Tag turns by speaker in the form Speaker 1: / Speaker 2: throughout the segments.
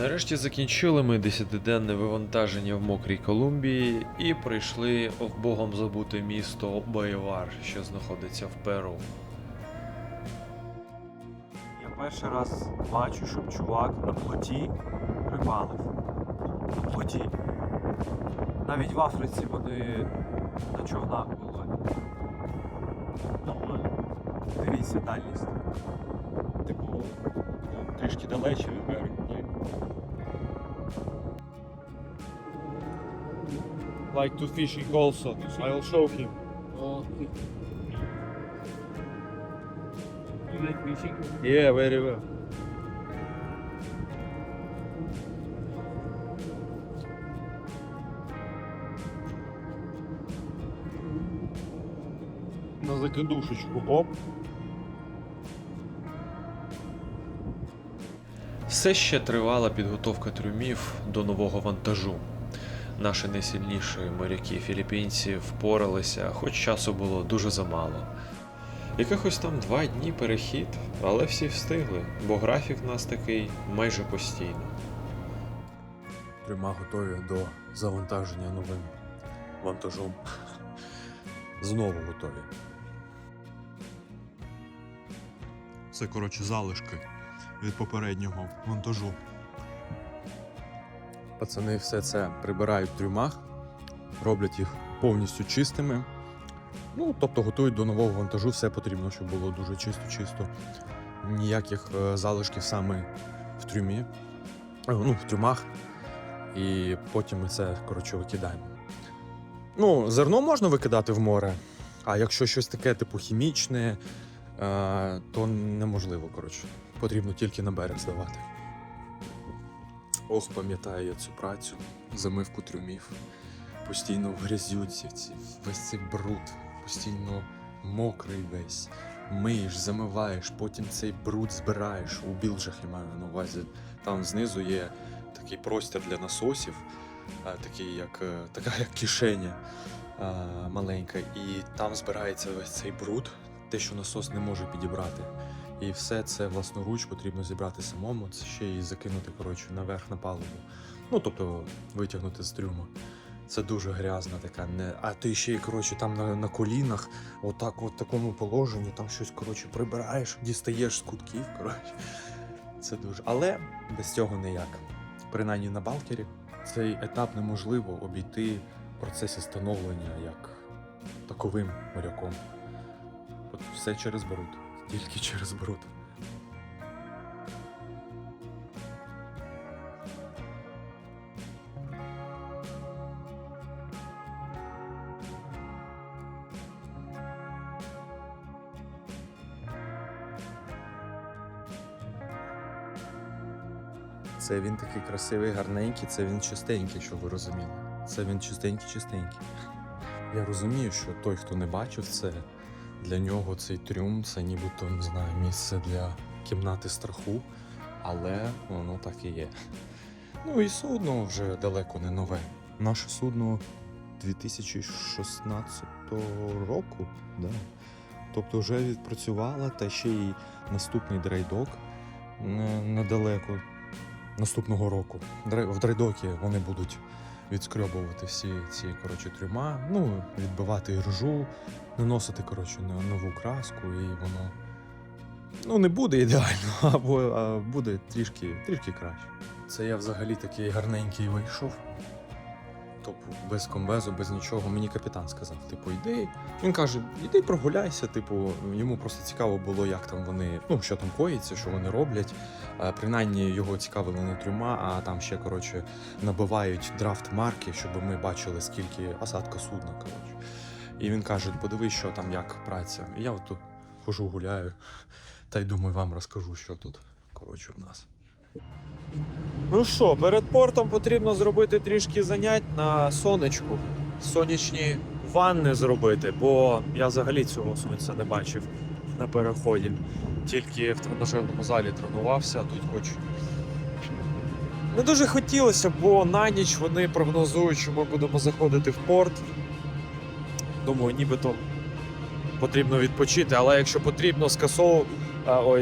Speaker 1: Нарешті закінчили ми десятиденне вивантаження в мокрій Колумбії і прийшли в богом забуте місто Боєвар, що знаходиться в Перу.
Speaker 2: Я перший раз бачу, щоб чувак на плоті рибалив. На плоті. Навіть в Африці вони на човнах були. Ну, дивіться дальність.
Speaker 3: Типу, ну, трішки далече
Speaker 4: like to fishing also. I will show him.
Speaker 5: You like fishing?
Speaker 4: Yeah, very well. На закидушечку, оп.
Speaker 1: Все ще тривала підготовка трюмів до нового вантажу. Наші найсильніші моряки філіппінці впоралися, хоч часу було дуже замало. Якихось там два дні перехід, але всі встигли, бо графік в нас такий майже постійно.
Speaker 2: Трюма готові до завантаження новим вантажом. Знову готові.
Speaker 4: Це, коротше, залишки від попереднього монтажу.
Speaker 2: Пацани все це прибирають в трюмах, роблять їх повністю чистими. Ну, тобто готують до нового вантажу, все потрібно, щоб було дуже чисто-чисто. Ніяких е, залишків саме в трюмі, е, ну, в трюмах. І потім ми це, коротше, викидаємо. Ну, зерно можна викидати в море, а якщо щось таке, типу хімічне, е, то неможливо, коротше. Потрібно тільки на берег здавати. Ох, пам'ятаю я цю працю, замивку трюмів. Постійно в грязюці, ці, весь цей бруд, постійно мокрий весь. Миєш, замиваєш, потім цей бруд збираєш. У білжах я маю на увазі. Там знизу є такий простір для насосів, такий як, е, така як кишеня маленька. І там збирається весь цей бруд, те, що насос не може підібрати. І все це власноруч потрібно зібрати самому, це ще й закинути коротше, наверх на палубу. Ну, тобто витягнути з трюма. Це дуже грязна така. Не... А ти ще й коротше, там на, на колінах, отак, от в такому положенні, там щось коротше, прибираєш, дістаєш з кутків. Коротше. Це дуже. Але без цього ніяк. Принаймні на балкері цей етап неможливо обійти в процесі становлення як таковим моряком. От все через бруд. Тільки через бруд. Це він такий красивий, гарненький, це він чистенький, щоб ви розуміли. Це він чистенький-чистенький. Я розумію, що той, хто не бачив це, для нього цей трюм це нібито не знаю, місце для кімнати страху, але воно так і є. Ну і судно вже далеко не нове. Наше судно 2016 року, да. тобто вже відпрацювало, та ще й наступний драйдок недалеко наступного року. В драйдокі вони будуть відскрьобувати всі ці коротше, трюма, ну, відбивати ржу, наносити коротше, нову краску, і воно ну, не буде ідеально, або а буде трішки, трішки краще. Це я взагалі такий гарненький вийшов. Тобто без комбезу, без нічого. Мені капітан сказав: типу, йди. Він каже, йди прогуляйся. Типу, йому просто цікаво було, як там вони, ну що там коїться, що вони роблять. А, принаймні його цікавили не трюма, а там ще коротше набивають драфт марки, щоб ми бачили, скільки осадка судна. Коротше. І він каже: подивись, що там, як праця. І я от тут хожу, гуляю. Та й думаю, вам розкажу, що тут коротше в нас.
Speaker 4: Ну що, перед портом потрібно зробити трішки занять на сонечку. Сонячні ванни зробити, бо я взагалі цього сонця не бачив на переході. Тільки в тренажерному залі тренувався, тут хоч. Не дуже хотілося, бо на ніч вони прогнозують, що ми будемо заходити в порт. Думаю, нібито потрібно відпочити, але якщо потрібно скасовувати,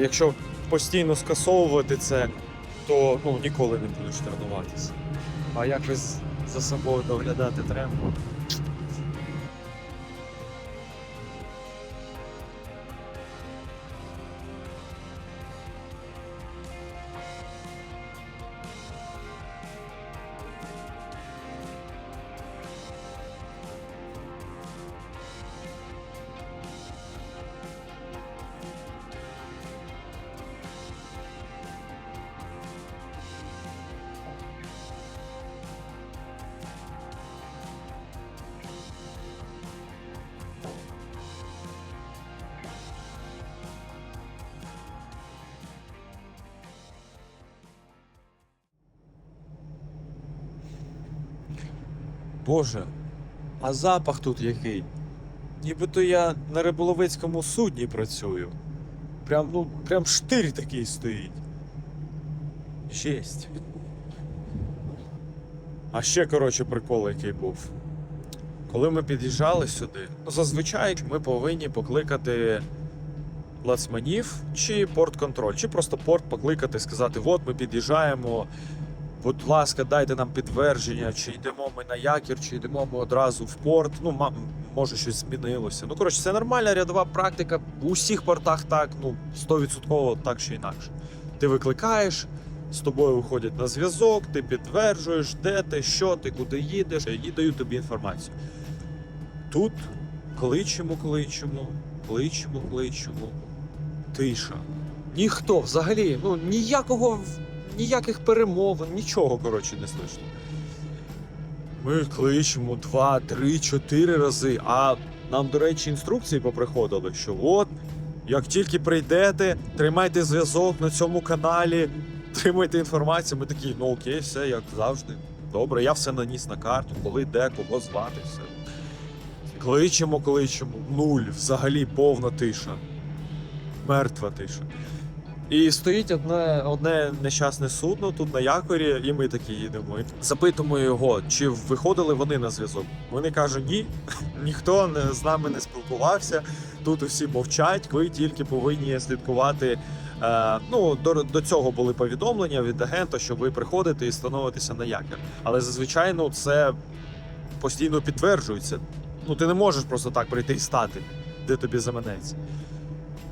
Speaker 4: якщо постійно скасовувати це, то ну, ніколи не будеш тренуватися. А якось за собою доглядати треба. Боже, а запах тут який? Нібито я на риболовецькому судні працюю. Прям, ну, прям штирь такий стоїть. Жесть. А ще, коротше, прикол, який був. Коли ми під'їжджали сюди, ну, зазвичай ми повинні покликати лацманів чи порт-контроль, чи просто порт покликати, сказати: от ми під'їжджаємо, будь ласка, дайте нам підтвердження, чи йдемо ми на якір, чи йдемо ми одразу в порт. Ну, може, щось змінилося. Ну, коротше, це нормальна рядова практика. У усіх портах так, ну, 100% так чи інакше. Ти викликаєш, з тобою виходять на зв'язок, ти підтверджуєш, де ти, що ти, куди їдеш, і дають тобі інформацію. Тут кличемо, кличемо, кличемо, кличемо. Тиша. Ніхто взагалі, ну ніякого ніяких перемовин, нічого, коротше, не слышно. Ми кличемо два, три, чотири рази. А нам, до речі, інструкції поприходили, що от, як тільки прийдете, тримайте зв'язок на цьому каналі, тримайте інформацію. Ми такі, ну окей, все, як завжди. Добре, я все наніс на карту, коли де, кого звати, все. Кличемо, кличемо. Нуль, взагалі повна тиша. Мертва тиша. І стоїть одне, одне нещасне судно тут на якорі, і ми такі їдемо. Запитуємо його, чи виходили вони на зв'язок. Вони кажуть, ні, ніхто не, з нами не спілкувався. Тут усі мовчать, ви тільки повинні слідкувати. Е, ну, до, до цього були повідомлення від агента, що ви приходите і становитеся на якір. Але зазвичай ну, це постійно підтверджується. Ну, ти не можеш просто так прийти і стати, де тобі заманеться.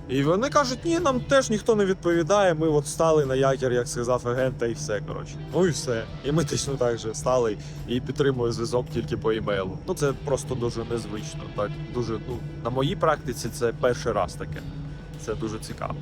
Speaker 4: І вони кажуть, ні, нам теж ніхто не відповідає. Ми от стали на якір, як сказав агент, та і все. коротше. Ну і все. І ми точно так же стали і підтримуємо зв'язок тільки по імейлу. Ну це просто дуже незвично. Так дуже ну на моїй практиці це перший раз таке. Це дуже цікаво.